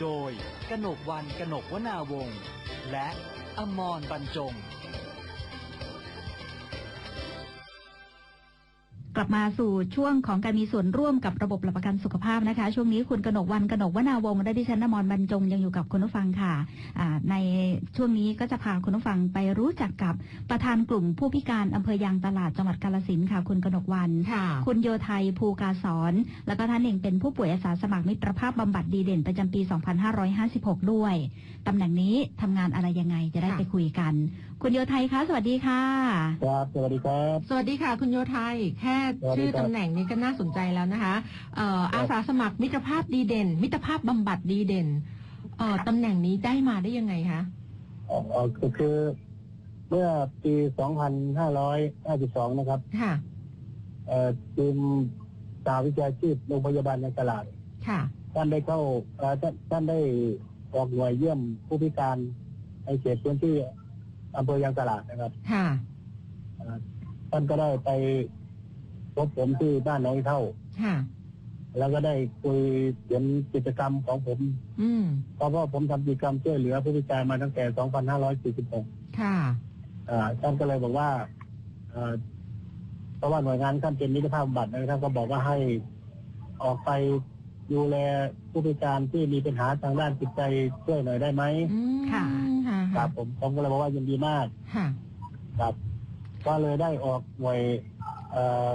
โดยกนกวันกนกวนาวงศ์และอมรบรรจง ลับมาสู่ช่วงของการมีส่วนร่วมกับระบบหลักประกันสุขภาพนะคะ ช่วงนี้คุณกนกวันกนกวนาวงศ์และดิฉันนมรบรรจงยังอยู่กับคุณผู้ฟังค่ะอ่าในช่วงนี้ก็จะพาคุณผู้ฟังไปรู้จักกับประธานกลุ่มผู้พิการอำเภอยางตลาดจังหวัดกาลสินธุ์ค่ะ คุณกนกวันค่ะคุณโยไทยภูกาสอน แล้วก็ท่านเองเป็นผู้ป่วยอาสาสมัครมิตรภาพบำบัดดีเด่นประจำปี 2556 ด้วยตำแหน่งนี้ทำงานอะไรยังไงจะได้ค่ะไปคุยกัน คุณโยไทยคะสวัสดีค่ะ ครับสวัสดีครับ สวัสดีค่ะ คุณโยไทย แค่สวัสดีชื่อครับตำแหน่งนี้ก็น่าสนใจแล้วนะคะเอ่ออาสาสมัครมิตรภาพดีเด่น มิตรภาพบำบัดดีเด่นเอ่อตำแหน่งนี้ได้มาได้ยังไงคะอ๋อก็คือเมื่อปี 2552 นะครับค่ะเอ่อทีมสาวิชาชีพโรงพยาบาลในตลาด ค่ะ ท่านได้เข้าเอ่อท่านท่านได้ออกหน่วยเยี่ยมผู้พิการในเขตพื้นที่ อำเภอยางตลาดนะครับค่ะเอ่อท่านก็ได้ไปพบผมที่บ้านหน้องอีเท่า ค่ะ แล้วก็ได้คุยเห็นกิจกรรมของผม อืม เพราะว่าผมทำกิจกรรมช่วยเหลือผู้พิการมาตั้งแต่ 2546ค่ะ อ่าท่านก็เลยบอกว่าเอ่อเพราะว่าหน่วยงานท่านเป็นมิตรภาพบำบัตรนะท่านก็บอกว่าให้ออกไปดูแลผู้พิการที่มีปัญหาทางด้านจิตใจช่วยหน่อยได้ไหม อืมค่ะ ค่ะครับผมผมก็เลยบอกว่ายินดีมากค่ะ ครับ ก็เลยได้ออกหน่วยเอ่อ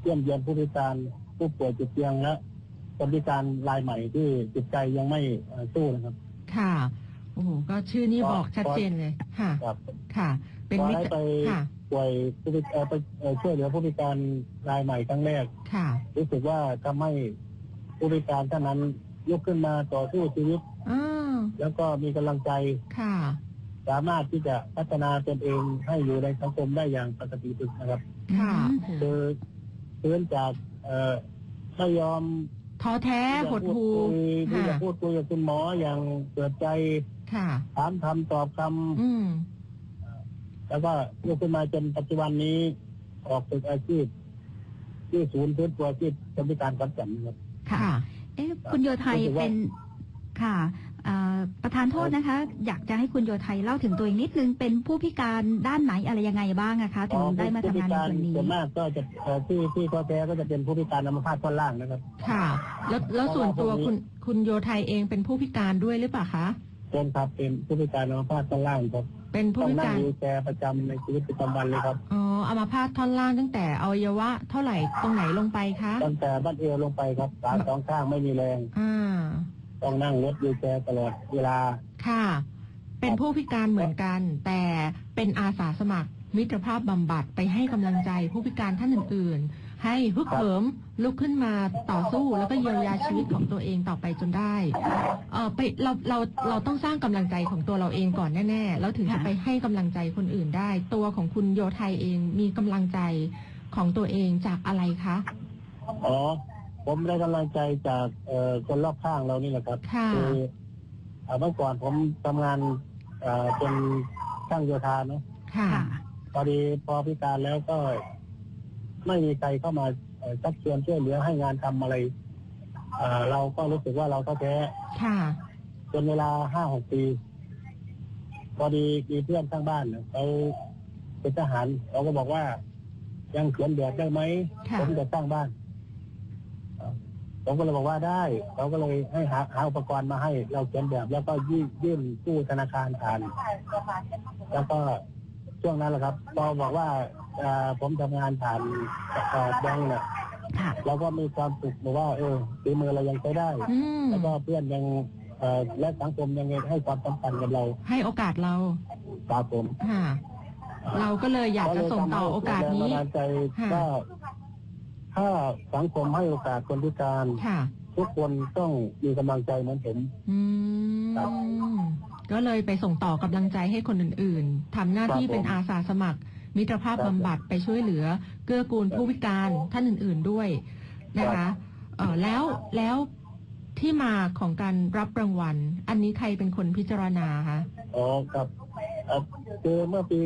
เยี่ยมเยียนผู้พิการผู้ป่วยติดเตียงและคนพิการรายใหม่ที่จิตใจยังไม่เอ่อสู้นะครับ ค่ะโอ้โหก็ชื่อนี้ก็บอกชัดเจนเลยค่ะ ครับ ค่ะ เป็นพอมิได้ตรไป ค่ะ ป่วยผู้พิเอ่อไปเอ่อช่วยเหลือผู้พิการรายใหม่ครั้งแรก ค่ะ รู้สึกว่าทำให้ผู้พิการท่านนั้นลุกขึ้นมาต่อสู้ชีวิตอ้าว แล้วก็มีกำลังใจค่ะ สามารถที่จะพัฒนาตนเองให้อยู่ในสังคมได้อย่างปกติสุดนะครับ ค่ะอืมโอ้โหคือพื้นจากเอ่อไม่ยอมท้อแท้หดที่จะพูหูดคุยที่จะค่ะพูดคุยกับคุณหมออย่างเปิดใจค่ะถามคำตอบคอืมำแล้วก็ลุกขึ้นมาจนปัจจุบันนี้ ออกฝึกอาชีพที่ศูนย์พื้นตัวอาชีพคนพิการขอนแก่นนะครับ ค่ะ เอ๊ะคุณโยไทยรู้สึกว่าเป็นค่ะเอ่อ ประธานโทษนะคะ อยากจะให้คุณโยไทยเล่าถึงตัวเองนิดนึง เป็นผู้พิการด้านไหนอะไรยังไงบ้างอะคะถึงได้มาทำงานในส่วนนี้ส่วนมากก็จะเอ่อที่ที่ข้อแท้ก็จะเป็นผู้พิการอัมพาตท่อนล่างนะครับ ค่ะ แล้วแล้วส่วนตัวคุณคุณโยไทยเองเป็นผู้พิการด้วยหรือเปล่าคะเป็นครับเป็นผู้พิการอัมพาตท่อนล่างครับเป็นผู้ต้องพินั่งการวีลแชร์ประจำในชีวิตประจำวันเลยครับ อ๋ออัมพาตท่อนล่างตั้งแต่อวัยวะเท่าไหร่ตรงไหนลงไปคะ ตั้งแต่บั้นเอวลงไปครับขาสองข้างไม่มีแรง อ่า ต้องนั่งรถวีลแชร์ตลอดเวลา ค่ะ เป็นผู้พิการเหมือนกัน แต่เป็นอาสาสมัครมิตรภาพบำบัดไปให้กำลังใจผู้พิการท่านอื่น ๆ ให้ฮึกเหิมลุกขึ้นมาต่อสู้แล้วก็เยียวยาชีวิตของตัวเองต่อไปจนได้ เออไปเราเราเราต้องสร้างกำลังใจของตัวเราเองก่อนแน่ๆแล้วถึงจะค่ะไปให้กำลังใจคนอื่นได้ ตัวของคุณโยไทยเองมีกำลังใจของตัวเองจากอะไรคะอ๋อ ผมได้กำลังใจจากเอ่อคนรอบข้างเรานี่แหละครับค่ะ อเอ่อเมื่อก่อนผมทำงานเอ่อเป็นช่างโยธาเนาะค่ะ ค่ะ พอดีพอพิการแล้วก็ ไม่มีใครเข้ามาเอ่อชักชวนช่วยเหลือให้งานทำอะไรเอ่อเราก็รู้สึกว่าเราท้อแท้ค่ะ จนเวลาห้าหกปี พอดีมีเพื่อนข้างบ้านเนี่ยเขาเป็นทหารเขาก็บอกว่ายังเขียนแบบได้ไหมค่ะ ผมจะสร้างบ้านเอ่อ ผมก็เลยบอกว่าได้เขาก็เลยให้หาหาอุปกรณ์มาให้ เราเขียนแบบ แล้วก็ยื่นยื่นกู้ธนาคารผ่าน แล้วก็ช่วงนั้นแหละครับพอบอกว่าเอ่อผมทำงานผ่านเอ่อแบงก์เนี่ยค่ะ เราก็มีความสุขบอกว่า เออฝีมือเรายังใช้ได้ อืม แล้วก็เพื่อนยังเอ่อและสังคมยังให้ความสำคัญกับเราให้โอกาสเราตามผม ค่ะ เราก็เลยอยากจะส่งต่อโอกาสนี้ แรงบันดาลใจค่ะก็ ถ้าสังคมให้โอกาสคนพิการ ค่ะ ทุกคนต้องมีกำลังใจเหมือนผม อืครับม ก็เลยไปส่งต่อกำลังใจให้คนอื่นๆทำหน้าที่ครับผมเป็นอาสาสมัคร มิตรภาพครับบำบัดไปช่วยเหลือ เกื้อกูลผู้พิการท่านอื่นๆด้วยนะครัคะบ เออแล้วแล้วที่มาของการรับรางวัล อันนี้ใครเป็นคนพิจารณาคะอ๋อครับเอ่อคือเมื่อปี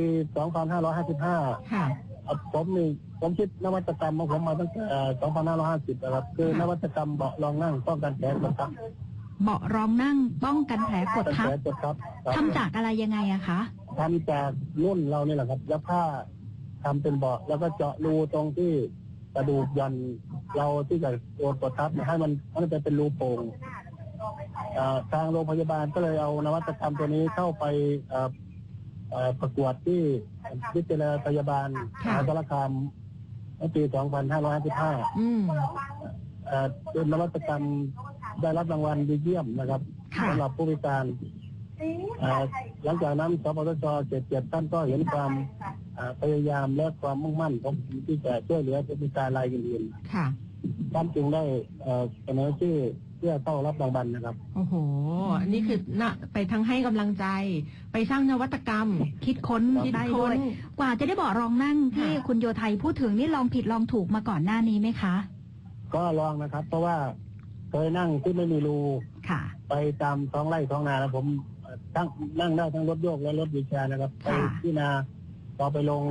2555 ค่ะเอ่อ ผมมีผมคิดนวัตกรรมของผมมาตั้งแต่เอ่อ2550นะครับ คือค่ะนวัตกรรมเบาะรองนั่งป้องกันแผลกดทับเบาะรองนั่งป้องกันแผลกดเป็นทัแผบลกดทับครับทำจากอะไรยังไงอะคะทำจากรุ่นเราเนี่ยแหละครับแล้วผ้าทำเป็นเบาะแล้วก็เจาะรูตรงที่กระดูกหยันเราที่จะโดนกดทับเนี่ยให้มันให้มันจะเป็นรูโป่งเอ่อทางโรงพยาบาลก็เลยเอานวัตกรรมตัวนี้เข้าไปเอ่อเอ่อ ประกวดที่วิทยาลัยพยาบาลมค่ะหาสารคามในปี 2555อืมเอ่อเป็นนวัตกรรมได้รับรางวัลดีเยี่ยมนะครับค่ะ สำหรับผู้พิการเอ่อหลังจากนั้นสปสชเจ็ดเจ็ดท่านก็เห็นความเอ่อพยายามและความมุ่งมั่นของที่จะช่วยเหลือผู้พิการรายอื่นค่ะๆท่านจึงได้เอ่อเสนอชื่อเพื่อเข้ารับรางวัลนะครับ โอ้โห อันนี้คือนะไปทั้งให้กำลังใจ ไปสร้างนวัตกรรม คิดค้นคิดได้ค้ด้วน ยกว่าจะได้เบาะรองนั่งที่ค่ะ คุณโยไทยพูดถึงนี่ลองผิดลองถูกมาก่อนหน้านี้ไหมคะ ก็ลองนะครับ เพราะว่าเคยนั่งที่ไม่มีรูค่ะ ไปตามท้องไร่ท้องนาแล้วผมเอ่อทั้งนั่งได้ทั้งรถโยกและรถวีลแชร์นะครับ ไปค่ะ ที่นาพอไปลง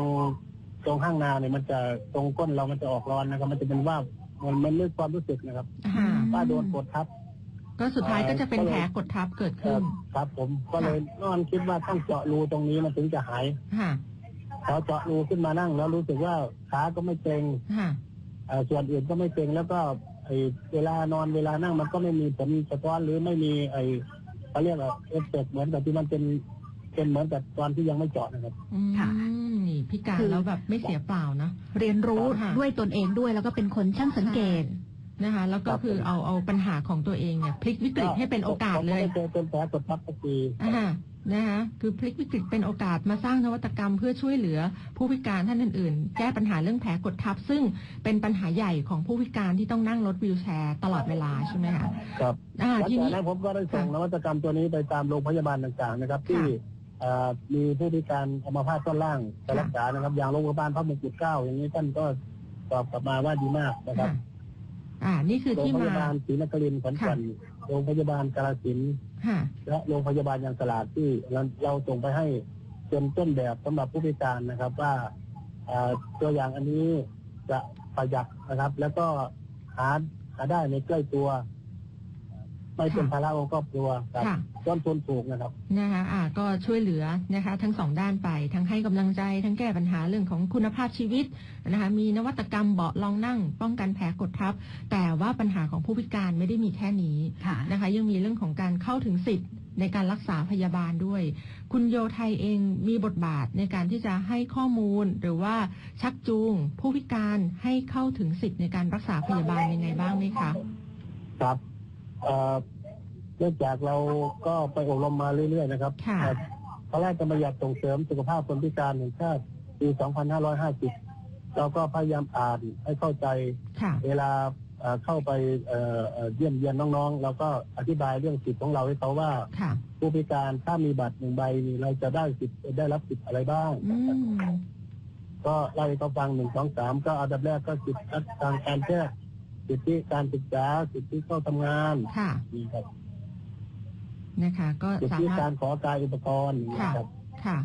ตรงห้างนาเนี่ยมันจะตรงก้นเรามันจะออกร้อนนะครับ มันจะเป็นว่า มันมันนึกความรู้สึกนะครับค่ะว่าโดนกดทับ ก็สุดท้ายก็จะเป็นแผลกดทับเกิดเอ่ขึ้อนครับ ผมก็เลยนอนคิดว่าต้องเจาะรูตรงนี้มันถึงจะหายค่ะพอเจาะรูขึ้นมานั่งแล้วรู้สึกว่าขาก็ไม่เกร็งค่ะเอ่อส่วนอื่นก็ไม่เกร็งแล้วก็ไอเวลานอนเวลานั่งมันก็ไม่มีผลสะท้อนหรือไม่มีไอเขาเรียกว่าเอฟเฟกต์เหมือนกับที่มันเป็น เป็นเหมือนกับตอนที่ยังไม่เจาะนะครับ อืมค่ะ นี่พิการคือแล้วแบบไม่เสียเปล่านะ เรียนรู้ค่ะ ด้วยตนเองด้วยแล้วก็เป็นคนช่างสังเกตใช่นะคะ แล้วก็คือเอาเอาปัญหาของตัวเองเนี่ยพลิกวิกฤตให้เป็นโอกาสเลย ผมไม่เคยเป็นแผลกดทับสักทีอ่านะคะคือพลิกวิกฤตเป็นโอกาสมาสร้างนวัตกรรมเพื่อช่วยเหลือผู้พิการท่านอื่นๆ แก้ปัญหาเรื่องแผลกดทับ ซึ่งเป็นปัญหาใหญ่ของผู้พิการที่ต้องนั่งรถวีลแชร์ตลอดเวลาใช่ไหมคะครับอ่าหลังทีจากนี้ นั้นผมก็ได้ส่งนวัตกรรมตัวนี้ไปตามโรงพยาบาลต่างๆนะครับ ที่เอ่อ มีผู้พิการอัมพาตท่อนล่างไปรักษานะครับ อย่างโรงพยาบาลพระมงกุฎเกล้าอย่างนี้ท่านก็ตอบกลับมาว่าดีมากนะครับค่ะอ่า นี่คือโรงที่พมายาบาลศรีนครินทร์ขอนแก่นโรงพยาบาลกาฬสินธุ์ค่ะ และโรงพยาบาลยางตลาดที่เราเราส่งไปให้เป็นต้นแบบสำหรับผู้พิการนะครับ ว่าเอ่อตัวอย่างอันนี้จะประหยัดนะครับ แล้วก็หาหาได้ในใกล้ตัว ไม่เป็นภาระของครอบครัวครับค่ะ ต้นทุนถูกนะครับ นะคะอ่าก็ช่วยเหลือนะคะ ทั้งสองด้านไป ทั้งให้กำลังใจ ทั้งแก้ปัญหาเรื่องของคุณภาพชีวิตนะคะ มีนวัตกรรมเบาะรองนั่ง ป้องกันแผลกดทับ แต่ว่าปัญหาของผู้พิการไม่ได้มีแค่นี้ค่ะ นะคะ ยังมีเรื่องของการเข้าถึงสิทธิ์ในการรักษาพยาบาลด้วย คุณโยไทยเองมีบทบาทในการที่จะให้ข้อมูลหรือว่าชักจูง ผู้พิการให้เข้าถึงสิทธิ์ในการรักษาพยาบาลยังไงบ้างไหมคะ ครับ เอ่อเนื่องจากเราก็ไปอบรมมาเรื่อยๆนะครับค่ะเอ่อพระราชบัญญัติส่งเสริมสุขภาพคนพิการแห่งชาติปี 2550 เราก็พยายามอ่านให้เข้าใจ ค่ะ เวลาเอ่อเข้าไปเอ่อเอ่อเยี่ยมเยียนน้องๆ เราก็อธิบายเรื่องสิทธิ์ของเราให้เขาว่า ค่ะ ผู้พิการถ้ามีบัตรหนึ่งใบนี่เราจะได้สิทธิ์ได้รับสิทธิ์อะไรบ้าง อืม ก็ไล่ให้เขาฟังหนึ่งสองสามก็อันดับแรกก็สิทธิทางการแพทย์ สิทธิการศึกษาสิทธิเข้าทำงานค่ะ นี่ครับนะคะ ก็สิทสาธิมารถการขอกายอุปกรณ์อย่างนี้ค่ะครับ ค่ะ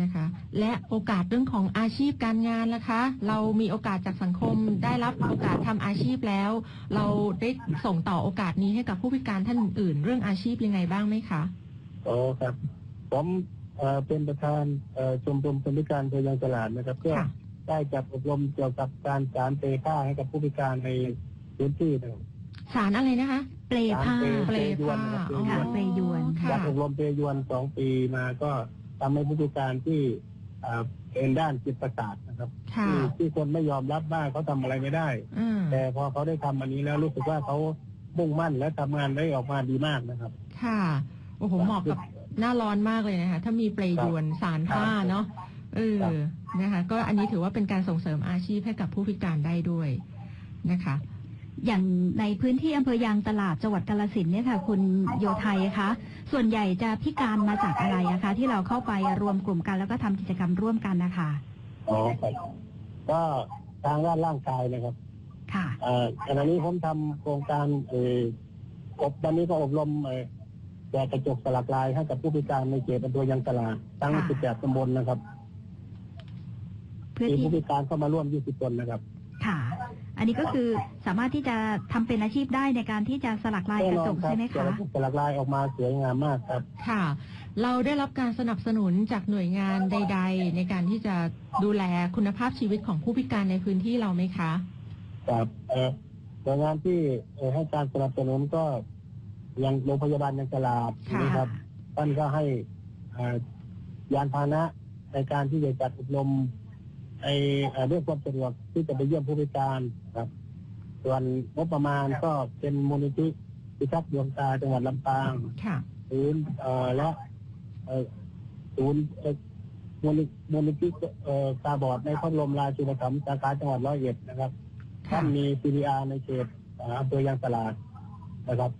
นะคะ และโอกาสเรื่องของอาชีพการงานล่ะคะ เรามีโอกาสจากสังคมได้รับโอกาสทำอาชีพแล้ว เราได้ส่งต่อโอกาสนี้ให้กับผู้พิการท่านอื่นๆเรื่องอาชีพยังไงบ้างไหมคะโอ้ครับ ผมเอ่อเป็นประธานเอ่อชมรมคนพิการเพื่อยังตลาดนะครับเพื่อค่ะได้จัดอบรมเกี่ยวกับการสารเปผ้าให้กับผู้พิการใน พื้นที่นะครับสารอะไรนะคะ เปลผ้าเปเปลยวนผ้าครับอ๋อค่ะเปลยวน ค่ะจัดอบรมเปยวนสองปีมาก็ทำให้ผู้พิการที่เอ่อเป็นด้านจิตประสาทนะครับค่ะที่ที่คนไม่ยอมรับว่าเขาทำอะไรไม่ได้ อืมแต่พอเขาได้ทำอันนี้แล้วรู้สึกว่าเขามุ่งมั่นและทำงานได้ออกมาดีมากนะครับค่ะ โอ้โห เหมาะกับ หน้าร้อนมากเลยนะคะ ถ้ามีเปลยวนสารผ้าเนาะเออนะคะ ก็อันนี้ถือว่าเป็นการส่งเสริมอาชีพให้กับผู้พิการได้ด้วยนะคะ อย่างในพื้นที่อำเภอยางตลาดจังหวัดกาลสินธุ์เนี่ยค่ะ คุณโยไทยคะ ส่วนใหญ่จะพิการมาจากอะไรอะคะ ที่เราเข้าไปรวมกลุ่มกันแล้วก็ทำกิจกรรมร่วมกันนะคะอ๋อครับก็ทางด้านร่างกายนะครับ ค่ะเอ่อขณะนี้ผมทำโครงการเอ่ออบวันนี้ก็อบรมเอ่อแจกกระจกสลักลายให้กับผู้พิการในเขตอำเภอยางตลาดทั้งค่ะ18ตำบลนะครับเพื่อมีที่ผู้พิการเข้ามาร่วม 20 คนนะครับค่ะ อันนี้ก็คือสามารถที่จะทำเป็นอาชีพได้ในการที่จะสลักลายกระจกใช่ไหมแน่นอนคะรับแต่ละลายออกมาสวยงามมากครับค่ะ เราได้รับการสนับสนุนจากหน่วยงานใด ๆ ในการที่จะดูแลคุณภาพชีวิตของผู้พิการในพื้นที่เราไหมคะครับเอ่อหน่วยงานที่เอ่อให้การสนับสนุนก็ยังโรงพยาบาลยังตลาดค่ะนะครับท่านก็ให้เอ่อยานพาหนะในการที่จะจัดอบรมไอ้เอ่อเรื่องความสะดวกที่จะไปเยี่ยมผู้พิการครับ ส่วนงบประมาณก็เป็นมูลนิธิพิทักษ์ดวงตาจังหวัดลำปางค่ะศูนย์เอ่อและเอ่อศูนย์เอ่อมูลนิมูลนิธิเอ่อตาบอดในพระบรมราชูปถัมภ์สาขาจังหวัดร้อยเอ็ดนะครับท่าค่ะนมี CDR ในเขตอ่าอำเภอยางตลาดนะครับ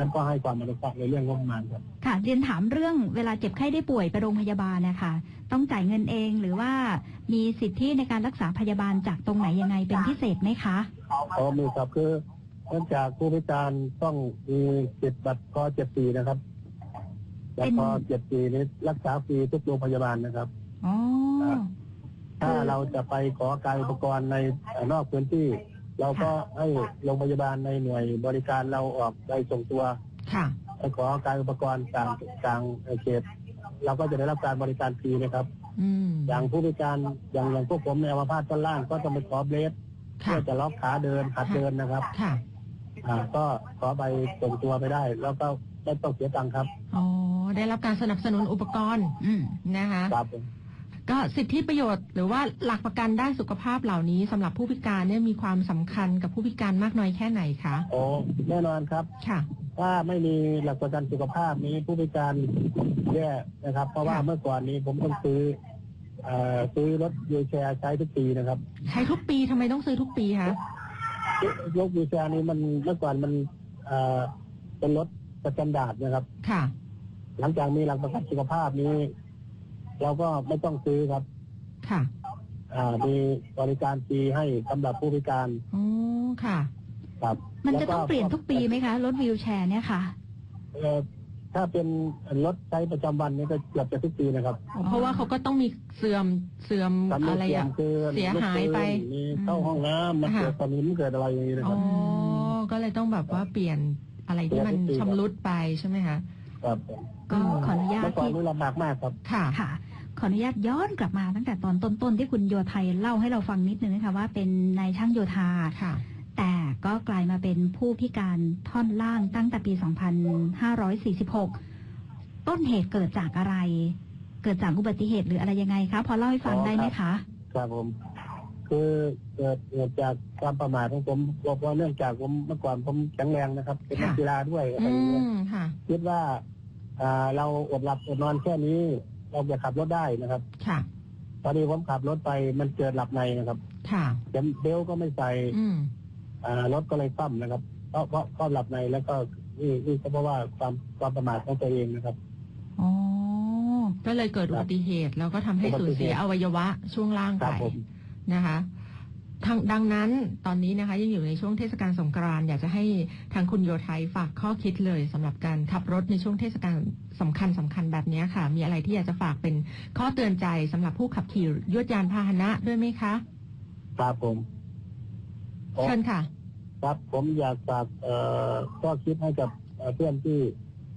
ท่านก็ให้ความอนุเคราะห์ในเรื่องงบประมาณครับ ค่ะ เรียนถามเรื่องเวลาเจ็บไข้ได้ป่วยไปโรงพยาบาลนะคะ ต้องจ่ายเงินเองหรือว่ามีสิทธิในการรักษาพยาบาลจากตรงไหนยังไงเป็นพิเศษไหมคะเพราะมีครับคือเนื่องจากผู้พิการต้องมีสิทธิ์บัตรคอเจ็ดปีนะครับบัตรคอเจ็ดปีนี้รักษาฟรีทุกโรงพยาบาลนะครับอ๋อครับถ้าเราจะไปขอการอุปกรณ์ในเอ่อนอกพื้นที่ เราก็ให้โรงพยาบาลในหน่วยบริการเราออกใบส่งตัวค่ะ ไปขอการอุปกรณ์ต่างต่างเขตเราก็จะได้รับการบริการฟรีนะครับ อืม อย่างผู้พิการอย่างอย่างพวกผมในอัมพาตต้นล่างก็ต้องไปขอเบรสค่ะ เพื่อจะล็อกขาเดินหัดเดินนะครับ ค่ะ อ่า ก็ขอใบส่งตัวไปได้ แล้วก็ไม่ต้องเสียตังค์ครับอ๋อ ได้รับการสนับสนุนอุปกรณ์อืม นะคะ ครับผม ก็สิทธิประโยชน์หรือว่าหลักประกันด้านสุขภาพเหล่านี้สำหรับผู้พิการเนี่ยมีความสำคัญกับผู้พิการมากน้อยแค่ไหนคะโอ้แน่นอนครับค่ะถ้าไม่มีหลักประกันสุขภาพนี้ผู้พิการแย่นะครับ เพราะว่าค่ะเมื่อก่อนนี้ผมต้องซื้อเอ่อซื้อรถวีลแชร์ใช้ทุกปีนะครับ ใช้ทุกปีทำไมต้องซื้อทุกปีคะรถวีลแชร์นี้มันเมื่อก่อนมันเอ่อเป็นรถประจำดาดนะครับ ค่ะ หลังจากมีหลักประกันสุขภาพนี้ เราก็ไม่ต้องซื้อครับ ค่ะอ่ามีบริการฟรีให้สำหรับผู้พิการอ๋อค่ะ ครับมันจะแวต้องเปลี่ยนทุกปีไหมคะ รถวีลแชร์เนี่ยค่ะเอ่อถ้าเป็นรถใช้ประจำวันนี่ก็เกือบจะทุกปีนะครับเพราะว่าเขาก็ต้องมีเสื่อมเสื่อมทำให้อะไรเสียอะงเกินเสียหายไปรถเกินมีเข้าห้องน้ำมันค่ะ เกิดสนิมเกิดอะไรอย่างนี้นะคอ๋รัอบ ก็เลยต้องแบบว่าเปลี่ยนอะไรที่มันเปลี่ยนทุกปี ชำรุดไปใช่ไหมคะ ครับก็ขออนุญาตเมื่อก่อนที่ นี่ลำบากมากครับ ค่ะ ค่ะ ขออนุญาตย้อนกลับมาตั้งแต่ตอนต้นๆที่คุณโยไทยเล่าให้เราฟังนิดนึงนะคะว่าเป็นนายช่างโยธาค่ะ แต่ก็กลายมาเป็นผู้พิการท่อนล่างตั้งแต่ปี 2546 ต้นเหตุเกิดจากอะไร เกิดจากอุบัติเหตุหรืออะไรยังไงคะพอเล่าให้ฟังอ๋อได้ไหมครับคะครับผมคือเกิดเกิดจากความประมาทของผมบอกว่าเนื่องจากผมเมื่อก่อนผมแข็งแรงนะครับ เป็นนักค่ะกีฬาด้วยอะไรอือย่างเงี้ยมค่ะคิดว่าอ่าเราอดหลับอดนอนแค่นี้ เราจะขับรถได้นะครับค่ะ ตอนนี้ผมขับรถไปมันเกิดหลับในนะครับค่ะเข็มเบลต์ก็ไม่ใส่อืมอ่ารถก็เลยคว่ำนะครับเพราะเพราะเพราะหลับในแล้วก็นี่นี่ก็เพราะว่าความความประมาทของตัวเองนะครับ อ๋อก็เลยเกิดอุบัติเหตุแล้วก็ทำให้สูญเสียอวัยวะช่วงล่างคไปรับผม นะคะ ทางดังนั้นตอนนี้นะคะยังอยู่ในช่วงเทศกาลสงกรานต์อยากจะให้ทางคุณโยไทยฝากข้อคิดเลยสำหรับการขับรถในช่วงเทศกาลสำคัญสำคัญแบบนี้ค่ะ มีอะไรที่อยากจะฝากเป็นข้อเตือนใจสำหรับผู้ขับขี่ยวดยานพาหนะด้วยไหมคะครับผมเชิญค่ะ ครับผมอยากฝากเอ่อข้อคิดให้กับเอ่อเพื่อนที่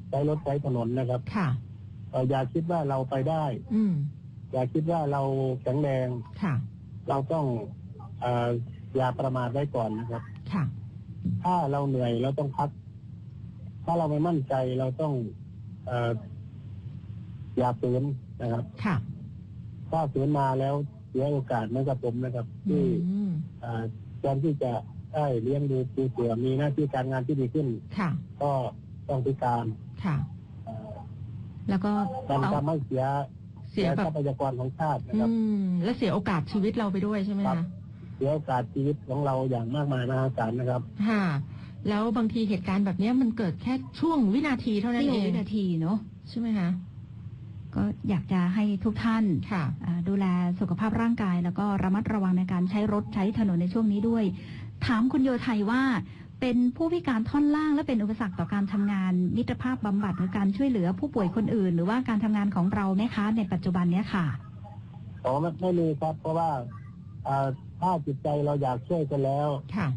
ใช้รถใช้ถนนนะครับ ค่ะเอ่ออย่าคิดว่าเราไปได้ อืมอย่าคิดว่าเราแข็งแรงค่ะ เราต้องเอ่ออย่าประมาทไว้ก่อนนะครับ ค่ะ ถ้าเราเหนื่อยเราต้องพัก ถ้าเราไม่มั่นใจเราต้องเอ่ออย่าฝืนนะครับ ค่ะถ้าฝืนมาแล้วเสียโอกาสเหมือนกับผมนะครับอืที่มเอ่อแทนที่จะได้เลี้ยงดูปูเสือมีหน้าที่การงานที่ดีขึ้น ค่ะ ก็ต้องพิการค่ะ เอ่อแล้วก็มันเอาทำให้เสียเสียทแบบรัพยากรของชาตินะอืครับ ม และเสียโอกาสชีวิตเราไปด้วยใช่ไหมครัคะบเสียโอกาสชีวิตของเราอย่างมากมายมหาศาลนะครับ ค่ะ แล้วบางทีเหตุการณ์แบบเนี้ยมันเกิดแค่ช่วงวินาทีเท่านั้นเสี้ยวเอง วินาทีเนาะใช่ไหมคะ ก็อยากจะให้ทุกท่านค่ะอ่าดูแลสุขภาพร่างกาย แล้วก็ระมัดระวังในการใช้รถใช้ถนนในช่วงนี้ด้วย ถามคุณโยไทยว่า เป็นผู้พิการท่อนล่างและเป็นอุปสรรคต่อการทำงาน มิตรภาพบำบัดหรือการช่วยเหลือผู้ป่วยคนอื่น หรือว่าการทำงานของเราไหมคะ ในปัจจุบันเนี้ยค่ะ อ๋อไม่ไม่มีครับ เพราะว่าเอ่อท ถ้าจิตใจเราอยากช่วยกันแล้วค่ะ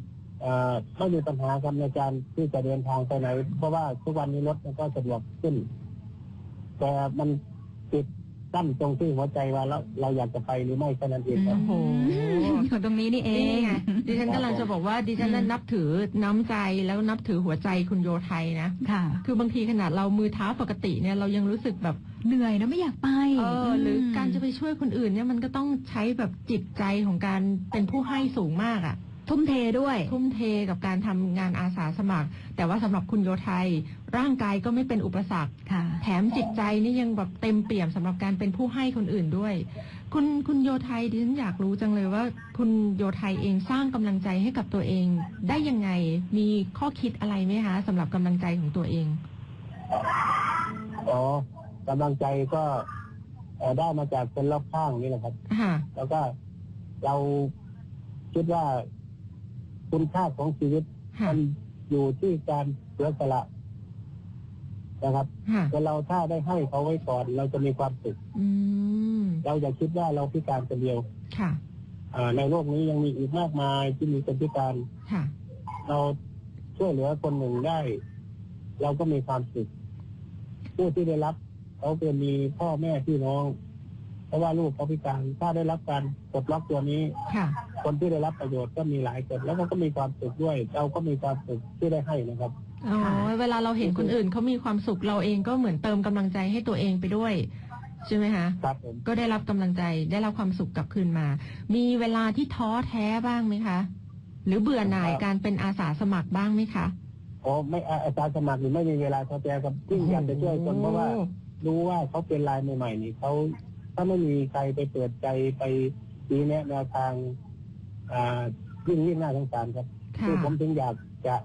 เอ่อไม่มีปัญหาครับในการที่จะเดินทางไปไหน เพราะว่าทุกวันนี้รถมันก็สะดวกขึ้น แต่มัน ติดตั้นตรงที่หัวใจว่าเราเราอยากจะไปหรือไม่แค่นั้นเองครับ โอ้โหอยู่ตรงนี้นี่เอนี่ง ไงดิฉันกำลังจะบอกว่าดิฉันน่ะนับถือน้ำใจแล้วนับถือหัวใจคุณโยไทยนะ ค่ะ คือบางทีขนาดเรามือเท้าปกติเนี่ยเรายังรู้สึกแบบ เหนื่อยนะไม่อยากไปเออหรืออมการจะไปช่วยคนอื่นเนี่ยมันก็ต้องใช้แบบจิตใจของการเป็นผู้ให้สูงมากอะ ทุ่มเทด้วย ทุ่มเทกับการทำงานอาสาสมัคร แต่ว่าสำหรับคุณโยไทย ร่างกายก็ไม่เป็นอุปสรรค ค่ะ แถมจิตใจนี่ยังแบบเต็มเปี่ยมสำหรับการเป็นผู้ให้คนอื่นด้วย คุณคุณโยไทยดิฉันอยากรู้จังเลยว่า คุณโยไทยเองสร้างกำลังใจให้กับตัวเอง ได้ยังไงมีข้อคิดอะไรไหมคะสำหรับกำลังใจของตัวเอง อ๋อกำลังใจก็เอ่อได้มาจากคนรอบข้างนี่แหละครับ ค่ะ แล้วก็เราคิดว่า คุณค่าของชีวิตค่ะมันอยู่ที่การเสียสละนะครับค่ะแต่เราถ้าได้ให้เขาไว้ก่อน เราจะมีความสุขอืมเราอย่าคิดว่าเราพิการคนเดียวค่ะอ่าในโลกนี้ยังมีอีกมากมายที่มีคนพิการ ค่ะ เราช่วยเหลือคนหนึ่งได้ เราก็มีความสุขผู้ที่ได้รับ เขาเป็นมีพ่อแม่พี่น้องเพ ราะว่าลูกเขาพิการถ้าได้รับการปลดล็อกตัวนี้ ค่ะ คนที่ได้รับประโยชน์ก็มีหลายคนแล้วก็มีความสุขด้วย เราก็มีความสุขที่ได้ให้นะครับ อ๋อ ค่ะ เวลาเราเห็นคนอื่นเขามีความสุขเราเองก็เหมือนเติมกำลังใจให้ตัวเองไปด้วย ใช่ไหมคะ ครับผมก็ได้รับกำลังใจได้รับความสุขกลับคืนมา มีเวลาที่ท้อแท้บ้างไหมคะ หรือเบื่อหน่ายการเป็นอาสาสมัครบ้างไหมคะโอ้ไม่อาอาสาสมัครหรือไม่มีเวลาท้อแท้ครับที่อยากจะช่วยคนเพราะว่า รู้ว่าเขาเป็นรายใหม่ๆนี่เขา ถ้าไม่มีใครไปเปิดใจไปชี้แนะแนวทางอ่ายิ่งยิ่งน่าสงสารครับค่ะคือผมถึงอยากจะ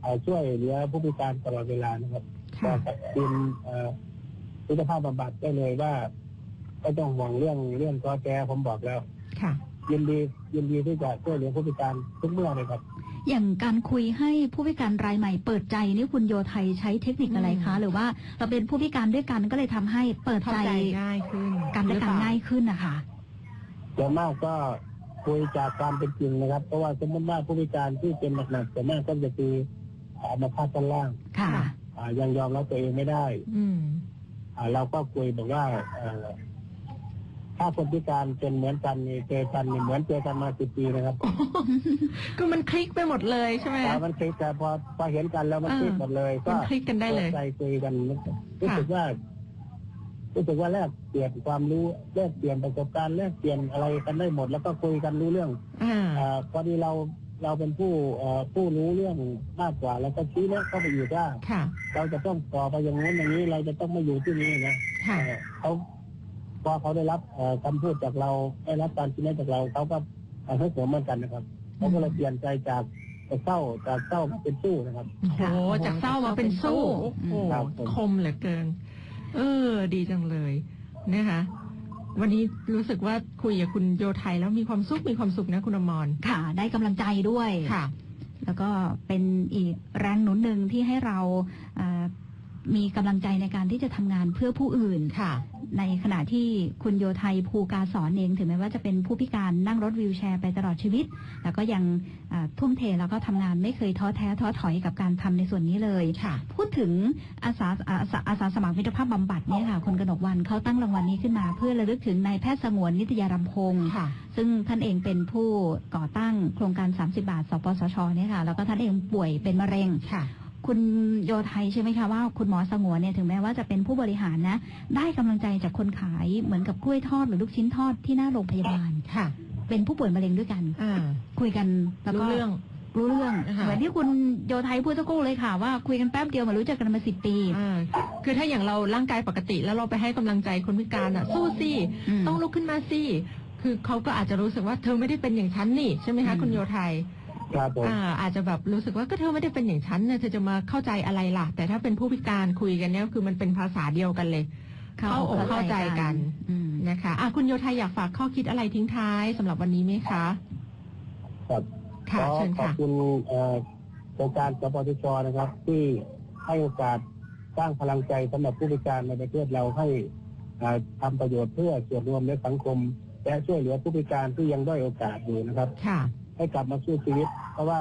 เอ่อช่วยเหลือผู้พิการตลอดเวลานะครับค่ะกับทีมเอ่อสุขภาพบำบัดได้เลยว่าไม่ต้องห่วงเรื่องเรื่องท้อแท้ผมบอกแล้ว ค่ะ ยินดียินดีที่จะช่วยเหลือผู้พิการทุกเมื่อเลยครับ อย่างการคุยให้ผู้พิการรายใหม่เปิดใจนี่คุณโยไทยใช้เทคนิคอะไรคะอืมหรือว่าเราเป็นผู้พิการด้วยกันก็เลยทำให้เปิดเข้าใจใจง่ายขึ้นกันและกันหรือเปล่ง่ายขึ้นนะคะส่วนมากก็คุยจากความเป็นจริงนะครับ เพราะว่าสมมติว่าผู้พิการที่เป็นหนักๆส่วนมากก็จะคืออัมพาตท่อนล่าง ค่ะอ่ายังยอมรับตัวเองไม่ได้ อืมอ่าเราก็คุยบอกว่าเอ่อ ถ้าคนพิการเป็นเหมือนกันนี่เจอกันนี่เหมือนเจอกันมาสิบปีนะครับก็มันคลิกไปหมดเลยใช่ไหมแต่มันคลิกแต่พอพอเห็นกันแล้วมันคลิกหมดเลย ก็มันคลิกกันได้เลยปิใจคุยกันรู้สึกว่ารู้สึกว่าแลกเปลี่ยนความรู้แลกเปลี่ยนประสบการณ์แลกเปลี่ยนอะไรกันได้หมด แล้วก็คุยกันรู้เรื่องอ่าอ่าพอดีเราเราเป็นผู้เอ่อผู้รู้เรื่องมากกว่า แล้วก็ชี้แนะเข้าไปอยู่ว่าค่ะเราจะต้องต่อไปอย่างนู้นอย่างนี้ เราจะต้องมาอยู่ที่นี่นะค่ะเอ่อเขา พอเขาได้รับเอ่อคำพูดจากเราได้รับการชี้แนะจากเราเขาก็เอาให้ผมเหมือนกันนะครับเขาก็เลยเปลี่ยนใจจากเศร้าจากเศร้ามาเป็นสู้นะครับโอ้โหจากเศร้ามาเป็นสู้โอ้โหครับผมคมเหลือเกิน เออ ดีจังเลยนะคะวันนี้รู้สึกว่าคุยกับคุณโยไทยแล้วมีความสุขมีความสุขนะคุณอมรค่ะ ได้กำลังใจด้วยค่ะ แล้วก็เป็นอีกแรงหนุนหนึ่งที่ให้เราอ่า มีกำลังใจในการที่จะทำงานเพื่อผู้อื่นค่ะ ในขณะที่คุณโยไทยภูกาสอนเองถึงแม้ว่าจะเป็นผู้พิการนั่งรถวีลแชร์ไปตลอดชีวิต แล้วก็ยังอ่าทุ่มเทแล้วก็ทำงานไม่เคยท้อแท้ท้อถอยกับการทำในส่วนนี้เลยค่ะพูดถึงอาสาอาสาอาสาสมัครมิตรภาพบำบัดเนี่ยค่ะคุณกนกวันเขาตั้งรางวัลนี้ขึ้นมา เพื่อระลึกถึงนายแพทย์สงวนนิตยารำพงศ์ค่ะซึ่งท่านเองเป็นผู้ก่อตั้งโครงการ 30 บาท สปสชเนี่ยค่ะแล้วก็ท่านเองป่วยเป็นมะเร็ง ค่ะคุณโยไทยใช่ไหมคะว่าคุณหมอสงวนเนี่ยถึงแม้ว่าจะเป็นผู้บริหารนะ ได้กำลังใจจากคนขายเหมือนกับกล้วยทอดหรือลูกชิ้นทอดที่หน้าโรงพยาบาลค่ะ เป็นผู้ป่วยมะเร็งด้วยกันอ่าคุยกันแล้วรู้ก็เรื่องรู้เรื่องค่ะเหมือนที่คุณโยไทยพูดสักครู่เลยค่ะว่าคุยกันแป๊บเดียวมารู้จักกันมาสิบปีอ่าคือถ้าอย่างเราร่างกายปกติ แล้วเราไปให้กำลังใจคนพิการอะสู้สิมต้องลุกขึ้นมาสิคือเขาก็อาจจะรู้สึกว่าเธอไม่ได้เป็นอย่างฉันนี่ใช่ไหมคะอืมคุณโยไทย ครับผมอ่าอาจจะแบบรู้สึกว่าก็เธอไม่ได้เป็นอย่างฉันเนี่ยเธอจะมาเข้าใจอะไรล่ะ แต่ถ้าเป็นผู้พิการคุยกันเนี่ยคือมันเป็นภาษาเดียวกันเลย เข้าอกเข้าใจกันอืมนะคะอะคุณโยไทยอยากฝากข้อคิดอะไรทิ้งท้ายสำหรับวันนี้ไหมคะครับค่ะขอเชิญขอบค่ะคุณเอ่อโครงการสปสชนะครับ ที่ให้โอกาสสร้างพลังใจสำหรับผู้พิการในประเทศเราให้อ่าทำประโยชน์เพื่อส่วนรวมในสังคม และช่วยเหลือผู้พิการที่ยังด้อยโอกาสอยู่นะครับค่ะ ให้กลับมาสู้ชีวิต เพราะว่า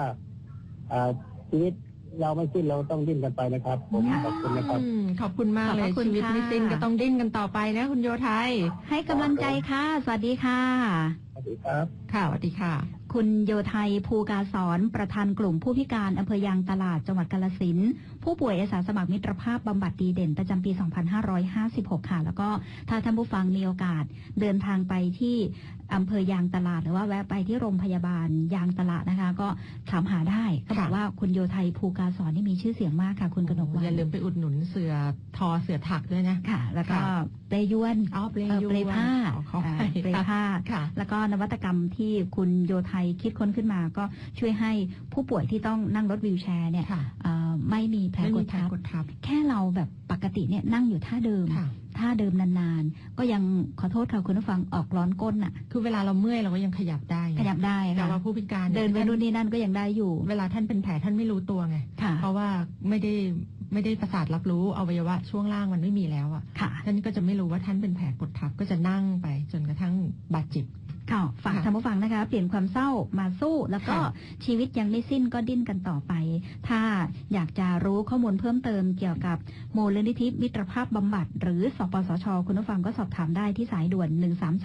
อ่าชีวิตเราไม่สิ้นเราต้องดิ้นกันไปนะครับ ผมขอบคุณนะครับ อืมขอบคุณมากขอบเลพยระคุณชีวิตค่ะ ไม่สิ้นก็ต้องดิ้นกันต่อไปนะคุณโยไทยให้กำลังใจค่ะ สวัสดีค่ะ สวัสดีครับ ค่ะสวัสดีค่ะ คุณโยไทยภูกาสอนประธานกลุ่มผู้พิการอำเภอยางตลาดจังหวัดกาลสินธุ์ ผู้ป่วยอาสาสมัครมิตรภาพบำบัดดีเด่นประจำปี 2556 ค่ะ แล้วก็ถ้าท่านผู้ฟังมีโอกาสเดินทางไปที่อำเภอยางตลาด หรือว่าแวะไปที่โรงพยาบาลยางตลาดนะคะ ก็ถามหาได้ก็บอกค่ะว่าคุณโยไทยภูกาสอนนี่มีชื่อเสียงมากค่ะ คุณกนกวันอย่าลืมไปอุดหนุนเสือทอเสือถักด้วยนะค่ะ แล้วก็ค่ะเปลยวนอ๋อเปลเอ่อยูเปลผ้าอ๋อขอออ่าภัยเปลผ้าค่ะแล้วก็นวัตกรรมที่คุณโยไทยคิดค้นขึ้นมา ก็ช่วยให้ผู้ป่วยที่ต้องนั่งรถวีลแชร์เนี่ยค่ะเอ่อไม่มีแผลไม่กมีดแผลทับกดทับแค่เราแบบปกติเนี่ยนั่งอยู่ท่าเดิมค่ะท่าเดิมนานๆ ก็ยังขอโทษค่ะคุณผู้ฟังออกร้อนก้นน่ะ คือเวลาเราเมื่อยเราก็ยังขยับได้ไงขยับได้แต่ค่ะว่าผู้พิการเดินไปนู่นนี่นั่นก็ยังได้อยู่ เวลาท่านเป็นแผลท่านไม่รู้ตัวไงค่ะเพราะว่าไม่ได้ไม่ได้ประสาทรับรู้อวัยวะช่วงล่างมันไม่มีแล้วอะค่ะท่านก็จะไม่รู้ว่าท่านเป็นแผลกดทับก็จะนั่งไปจนกระทั่งบาดเจ็บ ค่ะฝากค่ะท่านผู้ฟังนะคะ เปลี่ยนความเศร้ามาสู้ แล้วก็ค่ะชีวิตยังไม่สิ้นก็ดิ้นกันต่อไป ถ้าอยากจะรู้ข้อมูลเพิ่มเติมเกี่ยวกับมูลนิธิมิตรภาพบำบัด หรือสปสช คุณผู้ฟังก็สอบถามได้ที่สายด่วน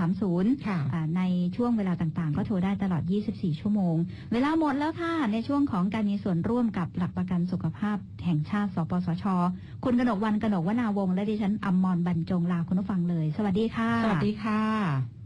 1330ค่ะอ่าในช่วงเวลาต่างๆ ก็โทรได้ตลอด 24 ชั่วโมง เวลาหมดแล้วค่ะ ในช่วงของการมีส่วนร่วมกับหลักประกันสุขภาพแห่งชาติ สปสช คุณกนกวันกนกวนาวงศ์และดิฉันอมรบรรจงลาคุณผู้ฟังเลย สวัสดีค่ะ สวัสดีค่ะ